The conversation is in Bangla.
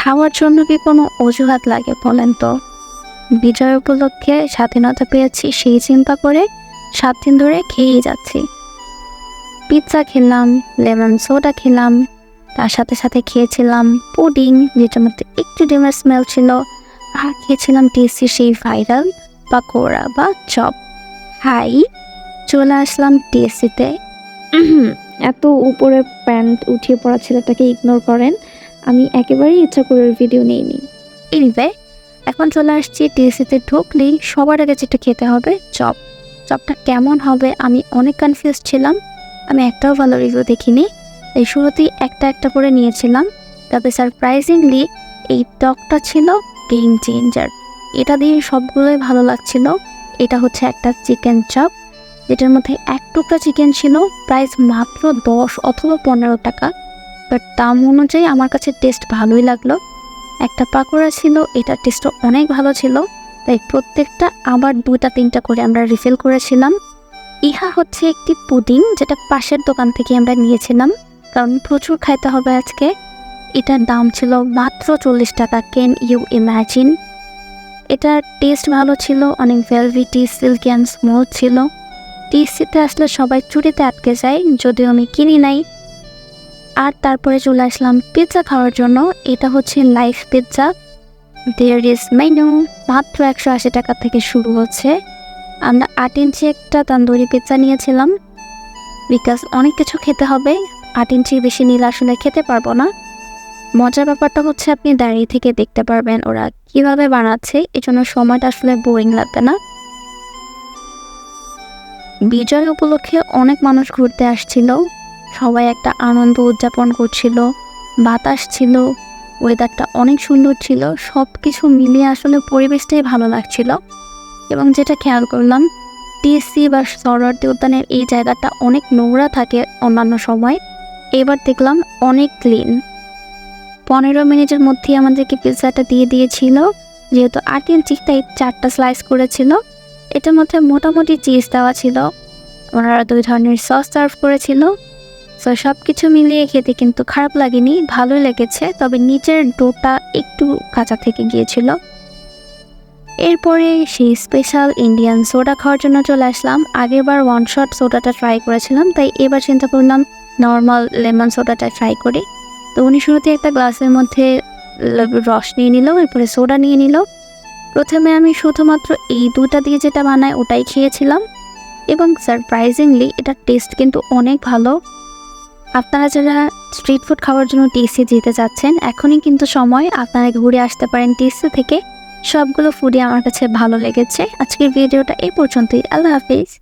খাওয়ার জন্য কি কোনো অজুহাত লাগে বলেন তো? বিজয় উপলক্ষে স্বাধীনতা পেয়েছি সেই চিন্তা করে সাত দিন ধরে খেয়েই যাচ্ছি। পিৎজা খেলাম, লেমন সোডা খেলাম, তার সাথে সাথে খেয়েছিলাম পুডিং যেটার মধ্যে একটু ডিমের স্মেল ছিল। আর খেয়েছিলাম টেস্টি সেই ভাইরাল বা পাকোড়া বা চপ। হাই, চলে আসলাম টিএসসিতে এত উপরে প্যান্ট উঠিয়ে পড়া ছেলেটাকে ইগনোর করেন। আমি একেবারেই ইচ্ছা করে ভিডিও নিইনি। এনিওয়ে এখন চলে আসছি টিএসসিতে ঢুকলেই সবার আগে যেটা খেতে হবে, চপ। চপটা কেমন হবে আমি অনেক কনফিউজ ছিলাম। আমি একটাও ভালো রিভিউ দেখিনি। এই শুরুতেই একটা একটা করে নিয়েছিলাম। তবে সারপ্রাইজিংলি এই টকটা ছিল গেম চেঞ্জার এটা দিয়ে সবগুলোই ভালো লাগছিল। এটা হচ্ছে একটা চিকেন চপ যেটার মধ্যে এক টুকরা চিকেন ছিল প্রাইস মাত্র দশ অথবা পনেরো টাকা। বাট দাম অনুযায়ী আমার কাছে টেস্ট ভালোই লাগল। একটা পাকোড়া ছিল, এটা টেস্টও অনেক ভালো ছিল। তাই প্রত্যেকটা আবার দুইটা, তিনটা করে আমরা রিফিল করেছিলাম। ইহা হচ্ছে একটি পুডিং যেটা পাশের দোকান থেকে আমরা নিয়েছিলাম, কারণ প্রচুর খাইতে হবে আজকে। এটার দাম ছিল মাত্র চল্লিশ টাকা ক্যান ইউ ইম্যাজিন এটার টেস্ট ভালো ছিল, অনেক ভেলভিটি সিল্কি অ্যান্ড স্মুথ ছিল। টিসিতে আসলে সবাই চুরিতে আটকে যায়, যদিও আমি কিনি নাই। আর তারপরে চলে আসলাম পিৎজা খাওয়ার জন্য। এটা হচ্ছে life pizza there is menu মাত্র একশো আশি টাকা থেকে শুরু হচ্ছে। আমরা আট ইঞ্চি একটা তান্দুরি পিৎজা নিয়েছিলাম। বিকজ অনেক কিছু খেতে হবে। আট ইঞ্চি বেশি নিলে আসলে খেতে পারব না। মজার ব্যাপারটা হচ্ছে আপনি দাঁড়িয়ে থেকে দেখতে পারবেন ওরা কীভাবে বানাচ্ছে। এই জন্য সময়টা আসলে বোরিং লাগবে না। বিজয় উপলক্ষে অনেক মানুষ ঘুরতে আসছিল। সবাই একটা আনন্দ উদযাপন করছিল। বাতাস ছিল ওয়েদারটা অনেক সুন্দর ছিল সব কিছু মিলিয়ে আসলে পরিবেশটাই ভালো লাগছিল। এবং যেটা খেয়াল করলাম টিএসসি বা সরোয়ার্দী উদ্যানের এই জায়গাটা অনেক নোংরা থাকে অন্যান্য সময়। এবার দেখলাম অনেক ক্লিন পনেরো মিনিটের মধ্যেই আমাদেরকে পিৎজাটা দিয়ে দিয়েছিল, যেহেতু আট ইঞ্চি তাই চারটা স্লাইস করেছিল, এটার মধ্যে মোটামুটি চিজ দেওয়া ছিল। ওনারা দুই ধরনের সস সার্ভ করেছিল। সো সব কিছু মিলিয়ে খেতে কিন্তু খারাপ লাগেনি ভালো লেগেছে, তবে নিচের ডোটা একটু কাঁচা থেকে গিয়েছিল। এরপরে সেই স্পেশাল ইন্ডিয়ান সোডা খাওয়ার জন্য চলে আসলাম। আগেরবার ওয়ান শট সোডাটা ট্রাই করেছিলাম, তাই এবার চিন্তা করলাম নর্মাল লেমন সোডাটা ট্রাই করি। তো উনি শুরুতে একটা গ্লাসের মধ্যে রস নিয়ে নিল, এরপরে সোডা নিয়ে নিল। প্রথমে আমি শুধুমাত্র এই দুটা দিয়ে যেটা বানাই ওটাই খেয়েছিলাম। এবং সারপ্রাইজিংলি এটার টেস্ট কিন্তু অনেক ভালো। আপনারা যারা স্ট্রিট ফুড খাওয়ার জন্য টিসি যেতে যাচ্ছেন, এখনই কিন্তু সময়। আপনারা ঘুরে আসতে পারেন টিসি থেকে। সবগুলো ফুডই আমার কাছে ভালো লেগেছে। আজকের ভিডিওটা এই পর্যন্তই। আল্লাহ হাফিজ।